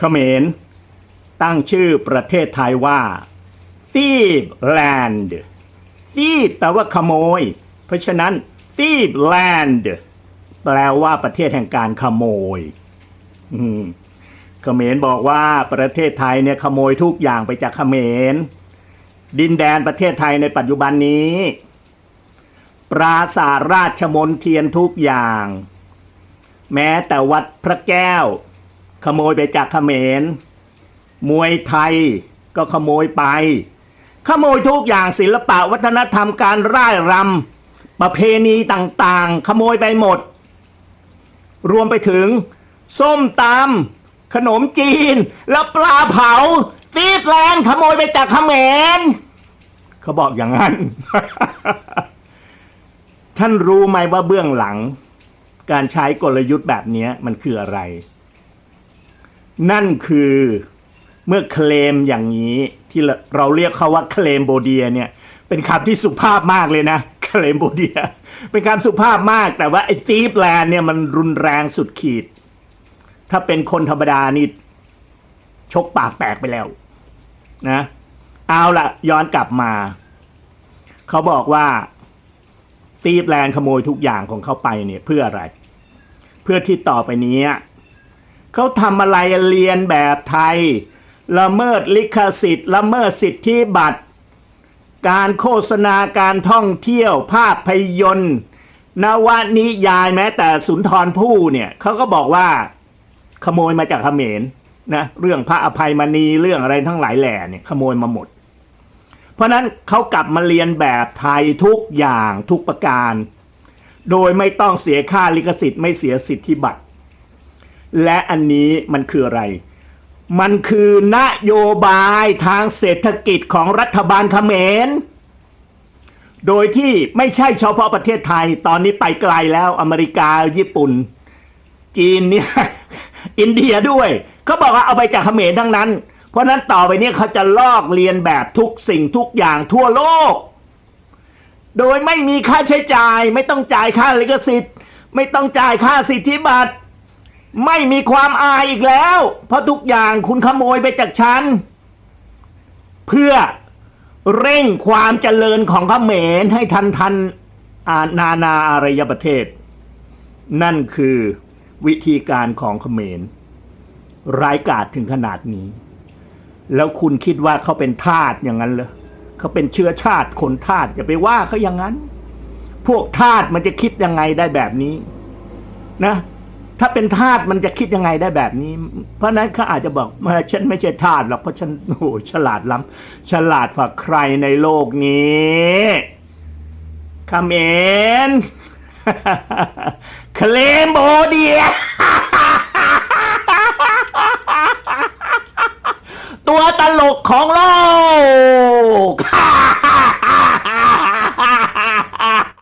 เขมร ตั้งชื่อประเทศไทยว่า Thief Land Thief แปลว่าขโมย เพราะฉะนั้น Thief Land แปลว่าประเทศแห่งการขโมย อืมเขมรบอกว่าประเทศไทยเนี่ยขโมยทุกอย่างไปจากเขมร ดินแดนประเทศไทยในปัจจุบันนี้ ปราสาทราชมนเทียนทุกอย่าง แม้แต่วัดพระแก้ว ขโมยไปจากเขมร มวยไทยก็ขโมยไป ขโมยทุกอย่างศิลปะวัฒนธรรมการร่ายรำประเพณีต่างๆ ขโมยไปหมด รวมไปถึง ส้มตำขนมจีน และปลาเผาซีดแลนด์ขโมยไปจากเขมรเขาบอกอย่างนั้น ท่านรู้ไหมว่าเบื้องหลัง การใช้กลยุทธ์แบบนี้มันคืออะไร นั่นคือเมื่อเคลมอย่างนี้ที่เราเรียกเขาว่าเคลมโบเดียเนี่ยเป็นคำที่สุภาพมากเลยนะเคลมโบเดีย เป็นคำสุภาพมากแต่ว่าไอ้ซีฟแลนเนี่ยมันรุนแรงสุดขีด ถ้าเป็นคนธรรมดานี่ชกปากแตกไปแล้ว นะ เอาละย้อนกลับมา เขาบอกว่าตีฟแลนขโมยทุกอย่างของเขาไปเนี่ย เพื่ออะไร เพื่อที่ต่อไปนี้ เขาทำอะไรเรียนแบบไทย ละเมิดลิขสิทธิ์ ละเมิดสิทธิบัตร การโฆษณาการท่องเที่ยวภาพยนตร์นวนิยายแม้แต่สุนทรภู่เนี่ยเขาก็บอกว่าขโมยมาจากเขมรนะเรื่องพระอภัยมณีเรื่องอะไรทั้งหลายแหล่เนี่ยขโมยมาหมด เพราะนั้นเขากลับมาเรียนแบบไทยทุกอย่างทุกประการ โดยไม่ต้องเสียค่าลิขสิทธิ์ไม่เสียสิทธิบัตร และอันนี้มันคืออะไร มันคือนโยบายทางเศรษฐกิจของรัฐบาลเขมร โดยที่ไม่ใช่เฉพาะประเทศไทย ตอนนี้ไปไกลแล้วอเมริกาญี่ปุ่น จีนเนี่ยอินเดียด้วยเขาบอกว่าเอาไปจากเขมรทั้งนั้น เพราะนั้นต่อไปนี้เขาจะลอกเรียนแบบทุกสิ่งทุกอย่างทั่วโลก โดยไม่มีค่าใช้จ่าย ไม่ต้องจ่ายค่าลิขสิทธิ์ ไม่ต้องจ่ายค่าสิทธิบัตร ไม่มีความอายอีกแล้ว เพราะทุกอย่างคุณขโมยไปจากฉัน เพื่อเร่งความเจริญของเขมรให้ทันทันอานานาอารยประเทศ นั่นคือวิธีการของเขมร ร้ายกาจถึงขนาดนี้ แล้วคุณคิดว่าเขาเป็นทาสอย่างนั้นเหรอเขาเป็นเชื้อชาติคนทาสอย่าไปว่าเขาอย่างนั้น พวกทาสมันจะคิดยังไงได้แบบนี้ นะ ถ้าเป็นทาสมันจะคิดยังไงได้แบบนี้ เพราะนั้นเขาอาจจะบอกมาฉันไม่ใช่ทาสหรอกเพราะฉันโอ้โหฉลาดล้ำฉลาดฝ่าใครในโลกนี้คาเมนเคลมโบเดียตัวตลกของโลก